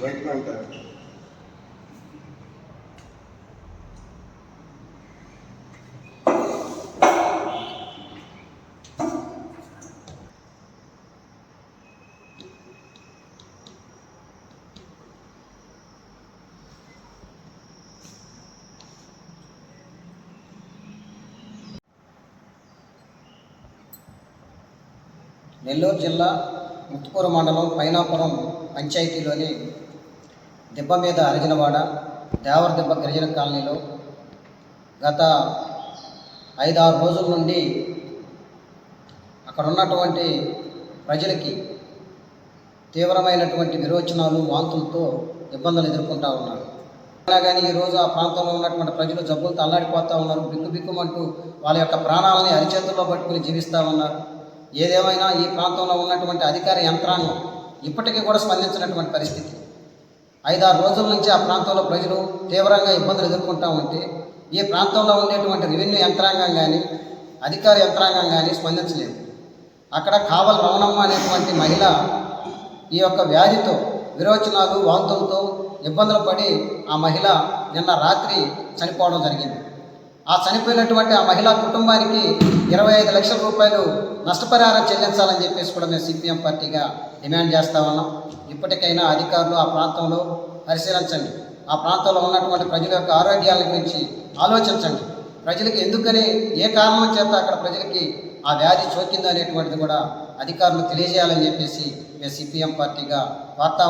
బయటకు అంటారు నెల్లూరు జిల్లా ముత్తుకూరు మండలం పైనాపురం పంచాయతీలోని దిబ్బ మీద అరిజినవాడ దేవర దెబ్బ గిరిజన కాలనీలో గత ఐదారు రోజుల నుండి అక్కడ ఉన్నటువంటి ప్రజలకి తీవ్రమైనటువంటి విరోచనాలు వాంతులతో ఇబ్బందులు ఎదుర్కొంటూ ఉన్నారు. అయినా కానీ ఈరోజు ఆ ప్రాంతంలో ఉన్నటువంటి ప్రజలు జబ్బులతో అల్లాడిపోతూ ఉన్నారు బిక్కు బిక్కుమంటూ వాళ్ళ యొక్క ప్రాణాలని అరిచేతుల్లో పట్టుకుని జీవిస్తూ ఉన్నారు. ఏదేమైనా ఈ ప్రాంతంలో ఉన్నటువంటి అధికార యంత్రాంగం ఇప్పటికీ కూడా స్పందించినటువంటి పరిస్థితి. ఐదారు రోజుల నుంచి ఆ ప్రాంతంలో ప్రజలు తీవ్రంగా ఇబ్బందులు ఎదుర్కొంటా ఉంటే ఈ ప్రాంతంలో ఉండేటువంటి రెవెన్యూ యంత్రాంగం కానీ అధికార యంత్రాంగం కానీ స్పందించలేదు. అక్కడ కావల్ రమణమ్మ అనేటువంటి మహిళ ఈ యొక్క వ్యాధితో విరోచనాలు వాంతులతో ఇబ్బందులు పడి ఆ మహిళ నిన్న రాత్రి చనిపోవడం జరిగింది. ఆ చనిపోయినటువంటి ఆ మహిళా కుటుంబానికి ఇరవై ఐదు లక్షల రూపాయలు నష్టపరిహారం చెల్లించాలని చెప్పేసి కూడా మేము సిపిఎం పార్టీగా డిమాండ్ చేస్తా ఉన్నాం. ఇప్పటికైనా అధికారులు ఆ ప్రాంతంలో పరిశీలించండి. ఆ ప్రాంతంలో ఉన్నటువంటి ప్రజల యొక్క ఆరోగ్యాల గురించి ఆలోచించండి. ప్రజలకి ఎందుకని ఏ కారణం చేత అక్కడ ప్రజలకి ఆ వ్యాధి సోకిందనేటువంటిది కూడా అధికారులు తెలియజేయాలని చెప్పేసి మేము సిపిఎం పార్టీగా వార్తా